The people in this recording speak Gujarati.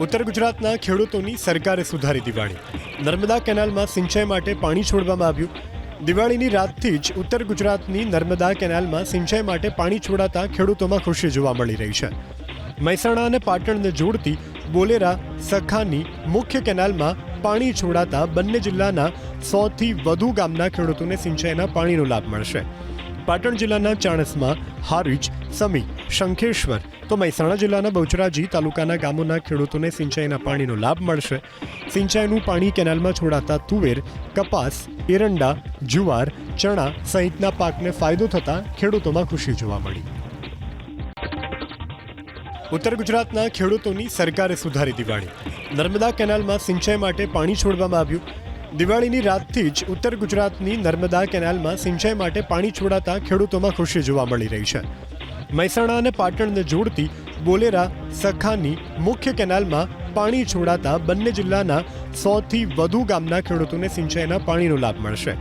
ઉત્તર ગુજરાતના ખેડૂતોની સરકારે સુધારી દિવાળી. નર્મદા કેનાલમાં સિંચાઈ માટે પાણી છોડવામાં આવ્યું. દિવાળીની રાતથી જ ઉત્તર ગુજરાતની નર્મદા કેનાલમાં સિંચાઈ માટે પાણી છોડાતા ખેડૂતોમાં ખુશી જોવા મળી રહી છે. મહેસાણા અને પાટણને જોડતી બોલેરા, સખાની મુખ્ય કેનાલમાં પાણી છોડાતા બંને જિલ્લાના સોથી વધુ ગામના ખેડૂતોને સિંચાઈના પાણીનો લાભ મળશે. પાટણ જિલ્લાના ચાણસમાં હારીજ, સમી શંખેશ્વર. તો મહેસાણા જિલ્લાના બહુચરાજી તાલુકાના ગામોના ખેડૂતોને સિંચાઈના પાણીનો લાભ મળશે. સિંચાઈનું પાણી કેનાલમાં છોડાતા તુવેર, કપાસ, એરંડા, જુવાર, ચણા સહિતના પાકને ફાયદો થતાં ખેડૂતોમાં ખુશી જોવા મળી. ઉત્તર ગુજરાતના ખેડૂતોની સરકારે સુધારી દિવાળી. નર્મદા કેનાલમાં સિંચાઈ માટે પાણી છોડવામાં આવ્યું. દિવાળીની રાતથી જ ઉત્તર ગુજરાતની નર્મદા કેનાલમાં સિંચાઈ માટે પાણી છોડાતા ખેડૂતોમાં ખુશી જોવા મળી રહી છે. મહેસાણા અને પાટણને જોડતી બોલેરા સખાની મુખ્ય કેનાલમાં પાણી છોડાતા બંને જિલ્લાના સોથી વધુ ગામના ખેડૂતોને સિંચાઈના પાણીનો લાભ મળશે.